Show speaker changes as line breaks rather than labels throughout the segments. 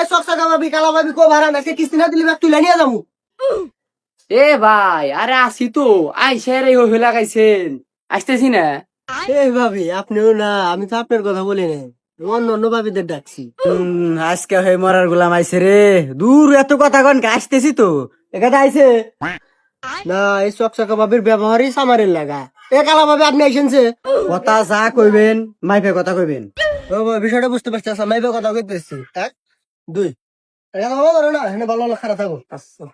এ কো ভাড়া নাকি কিস্তি না দিলি ব্যাগ তুলে নিয়ে যাব
এ ভাই আরে আসি তো। আইসে রে হই লাগাইছেন আসতেছি না?
এই ভাবি আপনিও না আমি তো আপনার কথা বলি না অন্য অন্য ভাবিদের ডাকছি।
আজকে হয়ে মরার গোলাম আইছে রে। দূর এত কথা কন আসতেছি তো। এখানে আইছে?
না এই চকচকা ভাবির ব্যবহারই সামারের লাগা। এ কালা ভাবি আপনি আইসেনছে
কথা যা কইবেন মাইপে কথা কইবেন।
বিষয়টা বুঝতে পারছি মাইবে কথা কইতেছি। এক দুই। এটা ভালো ধরো না এখানে ভালো ভালো খারাপ থাকো। আচ্ছা।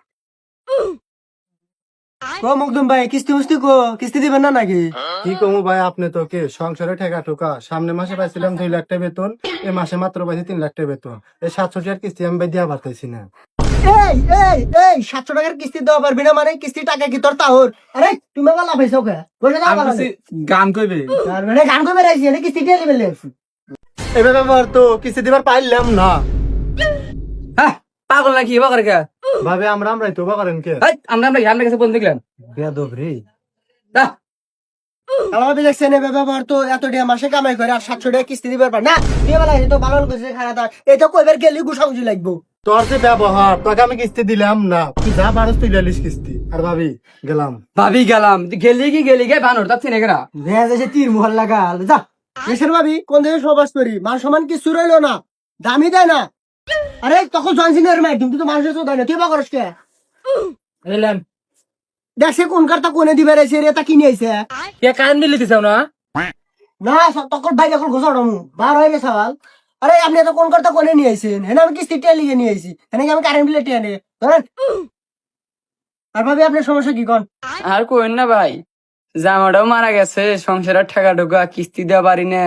কো মুকদম ভাই কিস্তি মুস্তি কো? কিস্তি দিবেন না নাকি?
কি কমু ভাই আপনি তো কে সংসারে ঠেকা ঠোকা? সামনে মাসে পাইছিলাম দুই লাখ টাকা বেতন এই মাসে মাত্র পাইছি তিন লাখ টাকা বেতন। এই সাতশো টাকার কিস্তি আমি ভাই দিয়া পারতেছি না।
এই এই এই সাতশো টাকার কিস্তি দেওয়া পারবি না মানে কিস্তি টাকা কি তোর তাহর? আরে তুমি আমার লাভ হয়েছে ওকে। বসে যাও
গান কইবে?
মানে গান বেড়াইছি কিস্তি দিয়ে
এবার তো কিস্তি দিবার পাইলাম না।
হ্যাঁ পাগল নাকি বাকার কে
ভাবে আমরা আমরাই তো বা করেন কে
হেই, আমরা আমরা আমরা কাছে বন্ধ দেখলাম
বেদব রে।
আহ,
আমার দেখছেন এ ব্যাপার তো এত টাকা মাসে কামাই করে আর সাতশো টাকা কিস্তি দিবার পার না দিয়ে বেলা তো ভালো করছে খারাপ থাক এটা কইবার গেলে লাগবো।
তোর যে ব্যবহার তোকে আমি কিস্তি দিলাম না। তুই যা পারস তুই লালিস কিস্তি। আর ভাবি গেলাম।
ভাবি গেলাম। গেলি কি গেলি গে বানর তার চিনে কেনা
ভেজ এসে তীর মোহর যা ভাবি কোন দেশে সবাস করি? মান সমান কিছু রইল না। দামি দেয় না। আরে তখন জনসিনের মাই তুমি তো মানুষের তো দেয় না তুই বা করস কে?
এলাম
দেখছে কোন কারটা কোনে দিবে রে তা কিনে আইছে।
কে কান দিলি দিছাও না?
না স- তখন ভাই এখন ঘোষা ডমু বার হয়ে গেছে সওয়াল আরে আপনি তো কোন কারটা কোনে নিয়ে আইছেন? হেনা আমি কিস্তি টিয়া লিগে নিয়ে আইছি কি আমি কারেন্ট বিলে টিয়া নিয়ে ধরেন। আর ভাবি আপনার সমস্যা কি কোন?
আর কোয়েন না ভাই জামাটাও মারা গেছে সংসারের টাকা ঢোকা কিস্তি দেওয়া পারি না।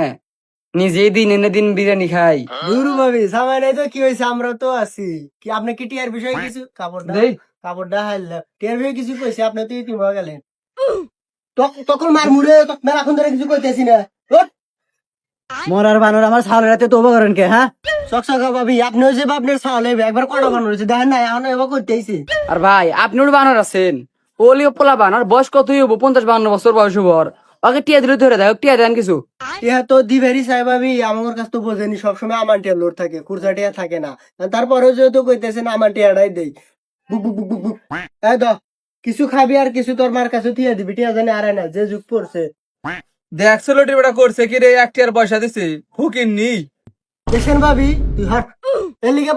নিজেই দিন এনে দিন বিরিয়ানি খাই।
দুরু ভাবি সামাই নাই তো কি হয়েছে আমরা তো আছি। কি আপনি কি টিয়ার বিষয়ে কিছু? কাপড়টা
দেই।
কাপড়টা হাইল টিয়ার বিষয়ে কিছু কইছে? আপনি তো ইতিম হয়ে গেলেন। তখ- তখন মার মুড়ে তো- মেলাক্ষণ ধরে কিছু কইতেছি না।
মরার বানর আমার ছাওলের হাতে তোবা করেন কে হ্যাঁ?
চকচকা ভাবি আপনিও যে আপনার সালে একবার কটা বানানো হয়েছে? দেখেন না এখন এবার
আর ভাই আপনি ওর বানর আছেন। ওলিও পোলা বানর বয়স কতই হব পঞ্চাশ বান্ন বছর বয়স হব। ওকে টিয়া দিলে ধরে দেয় টিয়া দেন কিছু।
তো দিবেরি সাহেব ভাবি আমার কাছে তো বোঝেনি সবসময় আমার টিয়া লোড থাকে টিয়া থাকে না। তারপরেও যেহেতু কইতেছেন আমার টিয়াটাই দেই। বুক বুক বুক বুক বুক। এই দ কিছু খাবি আর কিছু তোর মার কাছে টিয়া দিবি টিয়া জানে আরে না যে যুগ পড়ছে।
দেখছ লোটি বেটা করছে কি রে একটি আর পয়সা দিছে ফুকিন নি।
দেখেন ভাবি? তুই হট।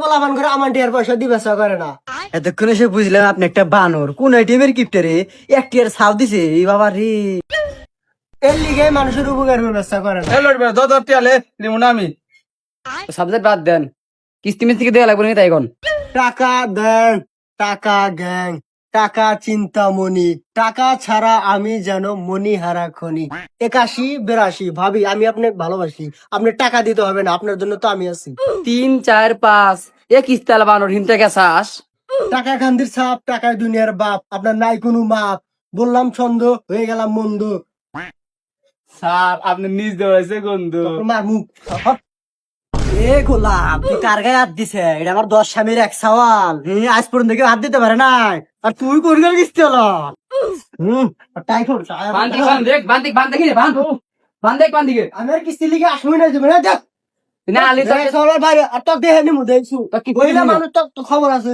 পোলাপান করে আমার টিয়ার পয়সা দিবে করে না।
এতক্ষণে সে বুঝলাম আপনি একটা বানর। কোন আইটেমের কিপ্টে রে? একটি আর সাপ দিছে এই বাবা রে।
এর লিগে মানুষের উপকার ব্যবস্থা করে না।
এ লোটি বেটা দর দর টিয়ালে নিমু না আমি।
সাবজেক্ট বাদ দেন। কিস্তি মিস্তি দেওয়া লাগবে নাকি তাই এখন?
টাকা দেন টাকা গ্যাং টাকা চিন্তামণি টাকা ছাড়া আমি যেন মনি হারা খনি। একাশি বেরাশি ভাবি আমি আপনাকে ভালোবাসি। আপনি টাকা দিতে হবে না আপনার জন্য তো আমি আছি।
তিন চার পাঁচ এ কিস্তি আলা বানর হিমতে গেছাস।
টাকা খান্দির সাপ টাকায় দুনিয়ার বাপ আপনার নাই কোনো মাপ। বললাম ছন্দ হয়ে গেলাম মন্দ।
স্যার আপনি নিজ দেওয়াইছে গন্ধ
মার মুখ
এ গোলাপ তুই কার গায়ে হাত দিছে? এটা আমার দশ স্বামীর এক সওয়াল। হুম, আজ পর্যন্ত কেউ হাত দিতে পারে নাই। আর তুই কোন
হুম টাইফয়েড
বান্দিক বান্দিক বান্দিক বান্দিক রে বান্ধ। বান্দিক বান্দিকে।
আমি আর কিস্তি আসবই না যাবে না দেখ।
না আলি তো
দেখ, সবার বাইরে আর তোকে দেখে নিমু দেখছু?
কি
কইলা
কইলা
মানুষ তো তো খবর আছে।